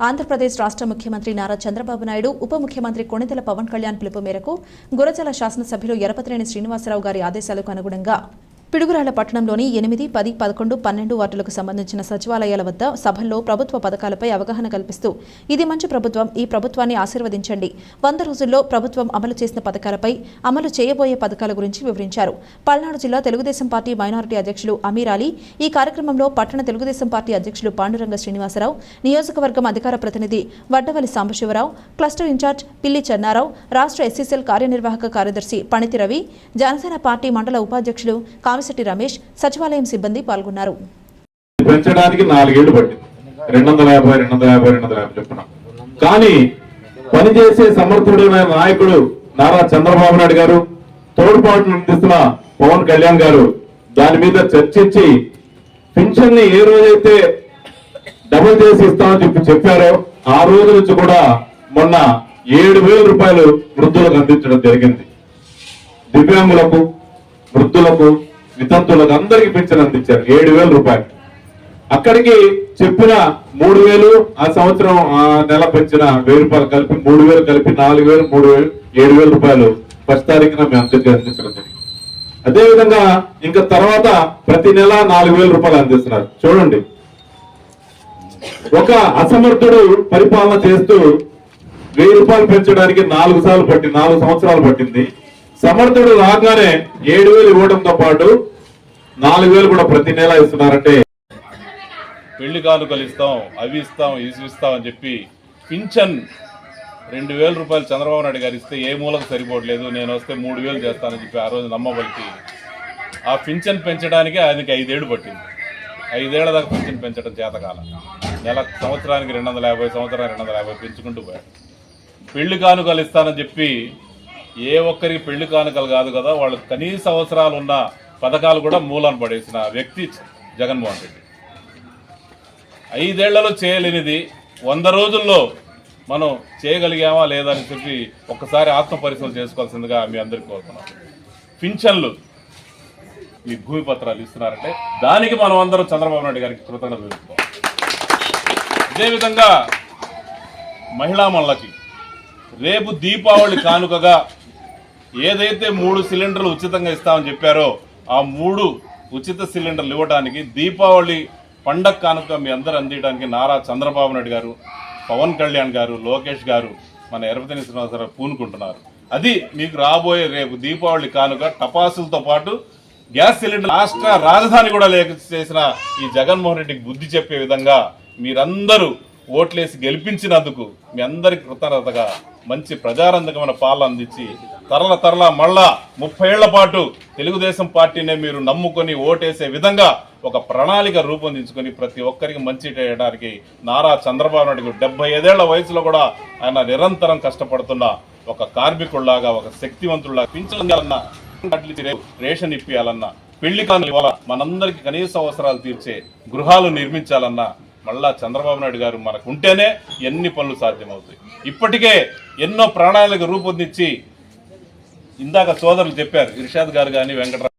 ఆంధ్రప్రదేశ్ రాష్ట్ర ముఖ్యమంత్రి నారా చంద్రబాబు నాయుడు ఉప ముఖ్యమంత్రి కొణితెల పవన్ కళ్యాణ్ పిలుపు మేరకు గురజల శాసనసభ్యులు ఎరపతినేని శ్రీనివాసరావు గారి ఆదేశాలకు అనుగుణంగా పిడుగురాళ్ళ పట్టణంలోని ఎనిమిది పది పదకొండు పన్నెండు వార్డులకు సంబంధించిన సచివాలయాల వద్ద సభల్లో ప్రభుత్వ పథకాలపై అవగాహన కల్పిస్తూ ఇది మంచి ప్రభుత్వం ఈ ప్రభుత్వాన్ని ఆశీర్వదించండి. వంద రోజుల్లో ప్రభుత్వం అమలు చేసిన పథకాలపై అమలు చేయబోయే పథకాల గురించి వివరించారు. పల్నాడు జిల్లా తెలుగుదేశం పార్టీ మైనారిటీ అధ్యక్షులు అమీర్ అలీ ఈ కార్యక్రమంలో పట్టణ తెలుగుదేశం పార్టీ అధ్యక్షులు పాండురంగ శ్రీనివాసరావు నియోజకవర్గం అధికార ప్రతినిధి వడ్డవల్లి సాంబశివరావు క్లస్టర్ ఇన్ఛార్జ్ పిల్లి చెన్నారావు రాష్ట్ర ఎస్సీసీఎల్ కార్యనిర్వాహక కార్యదర్శి పణితి రవి జనసేన పార్టీ మండల ఉపాధ్యక్షులు కామిశెట్టి రమేష్ సచివాలయం సిబ్బంది పాల్గొన్నారు. పెంచడానికి నాలుగేళ్ళు పట్టింది. రెండు వందల యాభై రెండు వందల యాభై రెండు వందల యాభై చెప్పిన కానీ పనిచేసే సమర్థుడైన నాయకుడు నారా చంద్రబాబు నాయుడు గారు తోడ్పాటును అందిస్తున్న పవన్ కళ్యాణ్ గారు దాని మీద చర్చించి పింఛన్ని ఏ రోజైతే డబుల్ చేసి ఇస్తామని చెప్పి చెప్పారో ఆ రోజు నుంచి కూడా మొన్న ఏడు వేల రూపాయలు వృద్ధులకు అందించడం జరిగింది. దివ్యాంగులకు వృద్ధులకు వితంతులకు అందరికి పింఛన్ అందించారు ఏడు వేల రూపాయలు. అక్కడికి చెప్పిన మూడు వేలు ఆ సంవత్సరం ఆ నెల పెంచిన వెయ్యి రూపాయలు కలిపి మూడు వేలు కలిపి నాలుగు వేలు మూడు వేలు ఏడు వేల రూపాయలు ఫస్ట్ తారీఖున మేము అందరికీ అందించడం జరిగింది. అదే విధంగా ఇంకా తర్వాత ప్రతి నెల నాలుగు వేల రూపాయలు అందిస్తున్నారు. చూడండి. ఒక అసమర్థుడు పరిపాలన చేస్తూ వెయ్యి రూపాయలు పెంచడానికి నాలుగు సార్లు పట్టి నాలుగు సంవత్సరాలు పట్టింది. సమర్థుడు రాగానే ఏడు వేలు ఇవ్వడంతో పాటు నాలుగు వేలు కూడా ప్రతి నెల ఇస్తున్నారంటే. పెళ్ళి కానుకలు ఇస్తాం అవి ఇస్తాం ఇవి ఇస్తాం అని చెప్పి పింఛన్ రెండు వేల రూపాయలు చంద్రబాబు నాయుడు గారు ఇస్తే ఏ మూలకు సరిపోవట్లేదు నేను వస్తే మూడు వేలు చేస్తానని చెప్పి ఆ రోజు నమ్మబలికి ఆ పింఛన్ పెంచడానికి ఆయనకి ఐదేళ్ళు పట్టింది. ఐదేళ్ళ దాకా పింఛన్ పెంచడం చేతకాల. నెల సంవత్సరానికి రెండు వందల యాభై సంవత్సరానికి రెండు వందల యాభై పెంచుకుంటూ పోయాడు. పెళ్ళి కానుకలు ఇస్తానని చెప్పి ఏ ఒక్కరికి పెళ్ళి కానుకలు కాదు కదా వాళ్ళు కనీస అవసరాలు ఉన్నా పథకాలు కూడా మూలాన పడేసిన వ్యక్తి జగన్మోహన్ రెడ్డి. ఐదేళ్ళలో చేయలేనిది వంద రోజుల్లో మనం చేయగలిగామా లేదా అని చెప్పి ఒక్కసారి ఆత్మ పరిశీలన చేసుకోవాల్సిందిగా మీ అందరికీ కోరుతున్నాం. పింఛన్లు ఈ భూమి పత్రాలు ఇస్తున్నారంటే దానికి మనం అందరం చంద్రబాబు నాయుడు గారికి కృతజ్ఞత తెలుపుకోవాలి అదేవిధంగా మహిళా రేపు దీపావళి కానుకగా ఏదైతే మూడు సిలిండర్లు ఉచితంగా ఇస్తామని చెప్పారో ఆ మూడు ఉచిత సిలిండర్లు ఇవ్వడానికి దీపావళి పండగ కానుక మీ అందరూ అందించడానికి నారా చంద్రబాబు నాయుడు గారు పవన్ కళ్యాణ్ గారు లోకేష్ గారు మన ఎరపతిని శ్రీనివాసరావు పూనుకుంటున్నారు. అది మీకు రాబోయే రేపు దీపావళి కానుక టపాసులతో పాటు గ్యాస్ సిలిండర్ రాష్ట్ర రాజధాని కూడా లేక చేసిన ఈ జగన్మోహన్ రెడ్డికి బుద్ధి చెప్పే విధంగా మీరందరూ ఓట్లేసి గెలిపించినందుకు మీ అందరికి కృతజ్ఞతగా మంచి ప్రజారంధకమైన పాలన అందించి తరల తరల మళ్ళా ముప్పై ఏళ్ళ పాటు తెలుగుదేశం పార్టీనే మీరు నమ్ముకొని ఓటేసే విధంగా ఒక ప్రణాళిక రూపొందించుకొని ప్రతి ఒక్కరికి మంచి చేయడానికి నారా చంద్రబాబు నాయుడు డెబ్బై ఐదేళ్ళ వయసులో కూడా ఆయన నిరంతరం కష్టపడుతున్న ఒక కార్మికుల్లాగా ఒక శక్తివంతుల్లాగా పింఛాలన్నా రేషన్ ఇప్పియాలన్నా పెళ్ళి కానులు ఇవ్వాల మనందరికి కనీస అవసరాలు తీర్చే గృహాలు నిర్మించాలన్నా మళ్ళా చంద్రబాబు నాయుడు గారు మనకు ఉంటేనే ఎన్ని పనులు సాధ్యమవుతాయి. ఇప్పటికే ఎన్నో ప్రణాళిక రూపొందించి ఇందాక సోదరులు చెప్పారు ఇర్షాద్ గారు కానీ వెంకటరావు